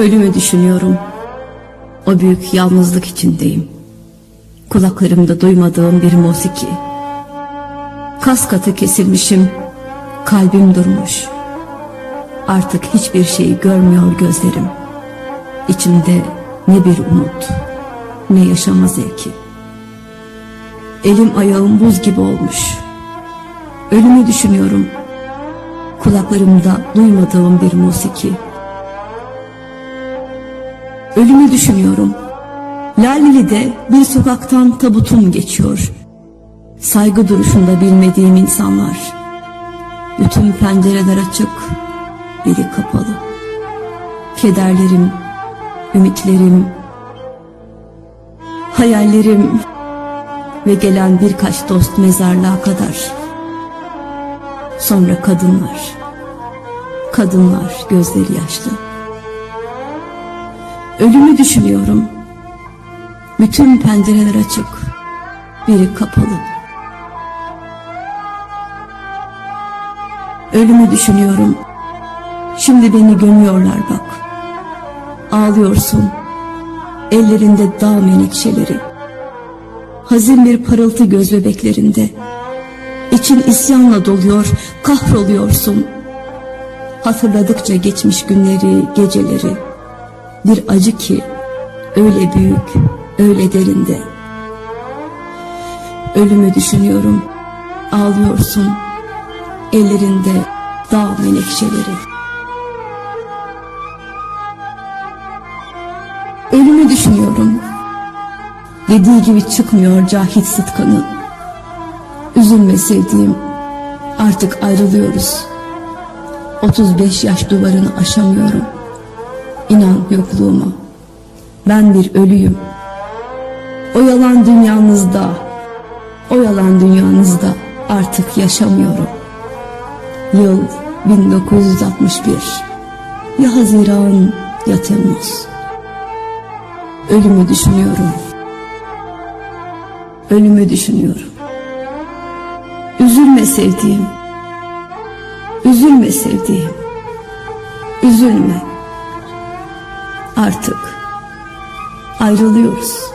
Ölümü düşünüyorum. O büyük yalnızlık içindeyim. Kulaklarımda duymadığım bir musiki. Kas katı kesilmişim. Kalbim durmuş. Artık hiçbir şeyi görmüyor gözlerim. İçimde ne bir umut, ne yaşama zevki. Elim ayağım buz gibi olmuş. Ölümü düşünüyorum. Kulaklarımda duymadığım bir musiki. Ölümü düşünüyorum. Laleli'de bir sokaktan tabutum geçiyor. Saygı duruşunda bilmediğim insanlar. Bütün pencereler açık, biri kapalı. Kederlerim, ümitlerim, hayallerim ve gelen birkaç dost mezarlığa kadar. Sonra kadınlar, kadınlar gözleri yaşlı. Ölümü düşünüyorum. Bütün pencereler açık, biri kapalı. Ölümü düşünüyorum. Şimdi beni gömüyorlar bak. Ağlıyorsun. Ellerinde dağ menekşeleri. Hazin bir parıltı göz bebeklerinde. İçin isyanla doluyor, kahroluyorsun. Hatırladıkça geçmiş günleri, geceleri. Bir acı ki öyle büyük, öyle derinde. Ölümü düşünüyorum, ağlıyorsun. Ellerinde dağ menekşeleri. Ölümü düşünüyorum. Dediği gibi çıkmıyor Cahit Sıtkı'nın. Üzülme sevdiğim, artık ayrılıyoruz. 35 yaş duvarını aşamıyorum. İnan yokluğuma. Ben bir ölüyüm. O yalan dünyanızda, o yalan dünyanızda artık yaşamıyorum. Yıl 1961. Ya Haziran ya Temmuz. Ölümü düşünüyorum. Ölümü düşünüyorum. Üzülme sevdiğim. Üzülme sevdiğim. Üzülme. Artık ayrılıyoruz.